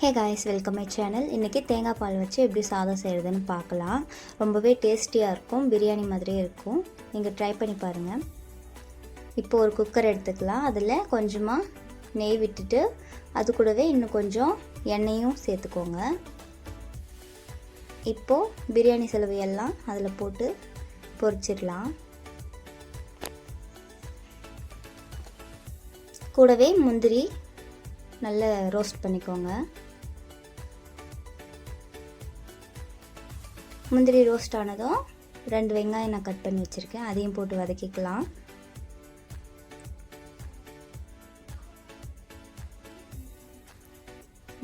Hey guys welcome my channel இன்றைக்கி தேங்காய் பால் வச்சு எப்படி சாதம் செய்கிறதுன்னு பார்க்கலாம். ரொம்பவே டேஸ்டியாக இருக்கும் பிரியாணி மாதிரியே இருக்கும். நீங்கள் ட்ரை பண்ணி பாருங்கள் இப்போ ஒரு குக்கர் எடுத்துக்கலாம். அதில் கொஞ்சமாக நெய் விட்டுட்டு அது கூடவே இன்னும் கொஞ்சம் எண்ணெயும் சேர்த்துக்கோங்க. இப்போது பிரியாணி செலவையெல்லாம் அதில் போட்டு பொரிச்சிடலாம். கூடவே முந்திரி நல்லா ரோஸ்ட் பண்ணிக்கோங்க. முந்திரி ரோஸ்ட் ஆனதும் ரெண்டு வெங்காயம் நான் கட் பண்ணி வச்சுருக்கேன். அதையும் போட்டு வதக்கிக்கலாம்.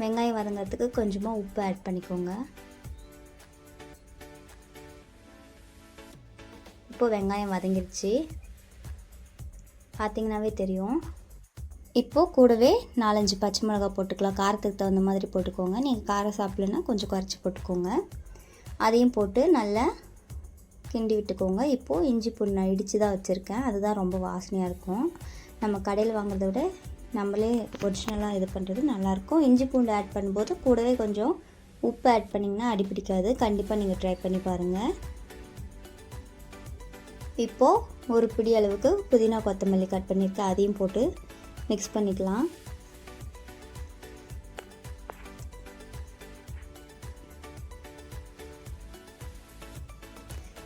வெங்காயம் வதங்கிறதுக்கு கொஞ்சமாக உப்பு ஆட் பண்ணிக்கோங்க. இப்போ வெங்காயம் வதங்கிருச்சு. பார்த்தீங்கன்னாவே தெரியும். இப்போது கூடவே நாலஞ்சு பச்சை மிளகா போட்டுக்கலாம். காரத்துக்கு தகுந்த மாதிரி போட்டுக்கோங்க. நீங்கள் காரம் சாப்பிட்லன்னா கொஞ்சம் குறைச்சி போட்டுக்கோங்க. அதையும் போட்டு நல்லா கிண்டி விட்டுக்கோங்க. இப்போது இஞ்சி பூண்டு நான் இடித்து தான் வச்சுருக்கேன். அதுதான் ரொம்ப வாசனையாக இருக்கும். நம்ம கடையில் வாங்குறத விட நம்மளே ஒரிஜினலாக இது பண்ணுறது நல்லாயிருக்கும் இஞ்சி பூண்டு ஆட் பண்ணும்போது கூடவே கொஞ்சம் உப்பு ஆட் பண்ணிங்கன்னா அடிப்பிடிக்காது கண்டிப்பாக நீங்கள் ட்ரை பண்ணி பாருங்கள் இப்போது ஒரு பிடி அளவுக்கு புதினா கொத்தமல்லி கட் பண்ணியிருக்கேன். அதையும் போட்டு மிக்ஸ் பண்ணிக்கலாம்.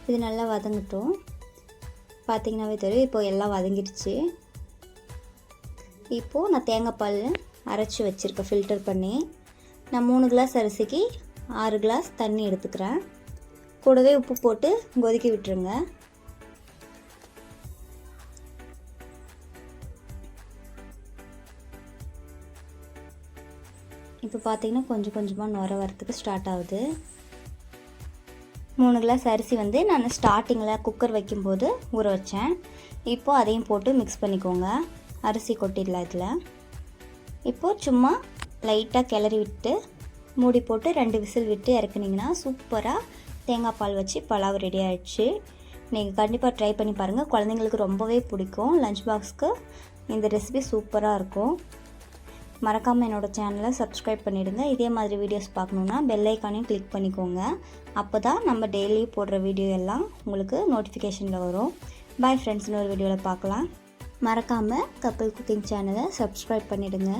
இது நல்லா வதங்கட்டும். பார்த்திங்கனாவே தெரியும் இப்போ எல்லாம் வதங்கிடுச்சு. இப்போது நான் தேங்காய் பால் அரைச்சி வச்சுருக்கேன் ஃபில்டர் பண்ணி. நான் மூணு கிளாஸ் அரிசிக்கு ஆறு கிளாஸ் தண்ணி எடுத்துக்கிறேன். கூடவே உப்பு போட்டு கொதிக்க விட்டுருங்க. இப்போ பார்த்திங்கன்னா கொஞ்சம் கொஞ்சமாக நுர வரத்துக்கு ஸ்டார்ட் ஆகுது. மூணு கிளாஸ் அரிசி வந்து நான் ஸ்டார்டிங்கில் குக்கர் வைக்கும்போது ஊற வச்சேன். இப்போது அதையும் போட்டு மிக்ஸ் பண்ணிக்கோங்க. அரிசி கொட்டிடலாம் இதில். இப்போது சும்மா லைட்டாக கிளறி விட்டு மூடி போட்டு ரெண்டு விசில் விட்டு இறக்குனிங்கன்னா சூப்பராக தேங்காய் பால் வச்சு பலாவ் ரெடி ஆயிடுச்சு. நீங்கள் கண்டிப்பாக ட்ரை பண்ணி பாருங்கள் குழந்தைங்களுக்கு ரொம்பவே பிடிக்கும். லஞ்ச் பாக்ஸ்க்கு இந்த ரெசிபி சூப்பராக இருக்கும். மறக்காமல் என்னோடய சேனலை சப்ஸ்கிரைப் பண்ணிவிடுங்க இதே மாதிரி வீடியோஸ் பார்க்கணுன்னா பெல் ஐக்கானையும் கிளிக் பண்ணிக்கோங்க. அப்போ தான் நம்ம டெய்லி போடுற வீடியோ எல்லாம் உங்களுக்கு நோட்டிஃபிகேஷனில் வரும். பாய் ஃப்ரெண்ட்ஸ்னு ஒரு வீடியோவில் பார்க்கலாம். மறக்காமல் கப்பல் குக்கிங் சேனலை சப்ஸ்கிரைப் பண்ணிவிடுங்க